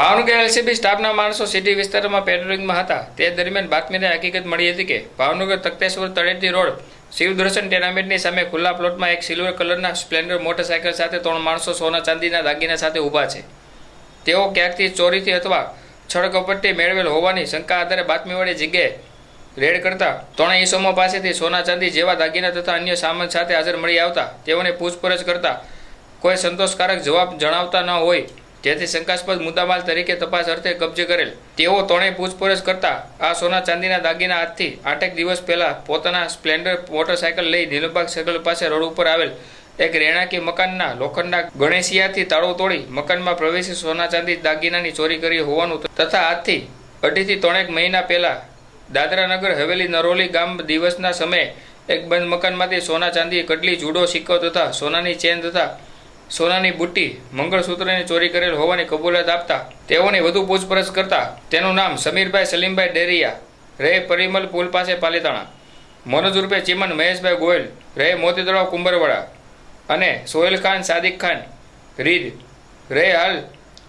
Bhavnagar LCB સ્ટાફના માણસો city વિસ્તારમાં પેટ્રોલિંગમાં હતા. તે દરમિયાન બાતમીને હકીકત મળી હતી કે ભાવનગર તખતેશ્વર તળેટી રોડ શિવદર્શન ટેનામેન્ટની સામે ખુલ્લા પ્લોટમાં એક સિલ્વર કલરના સ્પ્લેન્ડર મોટરસાયકલ સાથે ત્રણ માણસો સોના ચાંદીના દાગીના સાથે ઊભા છે. તેઓ ક્યાંકથી ચોરીથી અથવા છળકપટ્ટી મેળવેલ હોવાની શંકા આધારે બાતમીવાળી જગ્યાએ રેડ કરતા ત્રણેય ઈસમો પાસેથી સોના ચાંદી જેવા દાગીના તથા અન્ય સામાન સાથે હાજર મળી આવતા તેઓને પૂછપરછ કરતા કોઈ સંતોષકારક જવાબ જણાવતા ન હોય જેથી શંકાસ્પદ મુદ્દામાલ તરીકે તપાસ અર્થે કબજે કરેલ. તેઓ ત્રણેય પૂછપરછ કરતા આ સોના ચાંદીના દાગીના હાથથી આઠેક દિવસ પહેલા પોતાના સ્પ્લેન્ડર મોટરસાયકલ લઈ નીલમબાગ સર્કલ પાસે રોડ ઉપર આવેલ એક રહેણાંકી મકાનના લોખંડના ગણેશિયાથી તાળો તોડી મકાનમાં પ્રવેશી સોના ચાંદી દાગીનાની ચોરી કરી હોવાનું તથા આજથી અઢીથી ત્રણેક મહિના પહેલા દાદરાનગર હવેલી નરોલી ગામ દિવસના સમયે એક બંધ મકાનમાંથી સોના ચાંદી કડલી જુડો, સિક્કો તથા સોનાની ચેન તથા સોનાની બુટ્ટી, મંગળસૂત્રની ચોરી કરેલ હોવાની કબૂલાત આપતા તેઓની વધુ પૂછપરછ કરતા તેનું નામ સમીરભાઈ સલીમભાઈ ડેરિયા રહે પરિમલ પુલ પાસે પાલીતાણા. મનોજ રૂપે ચીમન મહેશભાઈ ગોયલ રહે મોતી તળાવ કુંભરવાડા અને સોહેલ ખાન સાદિક ખાન, રીદ. રહે હાલ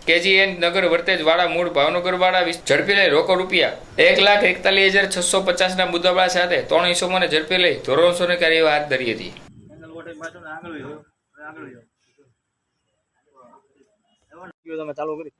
કેજીએન નગર વર્તેજ વાળા મૂળ ભાવનગરવાળા ઝડપી લઈ રોકડ રૂપિયા એક લાખ એકતાલીસ હજાર છસો પચાસના મુદ્દાવાળા સાથે ત્રણ ઇસમોને ઝડપી લઈ ધોરણસોની કાર્યવાહી હાથ ધરી હતી. તમે ચાલુ કરી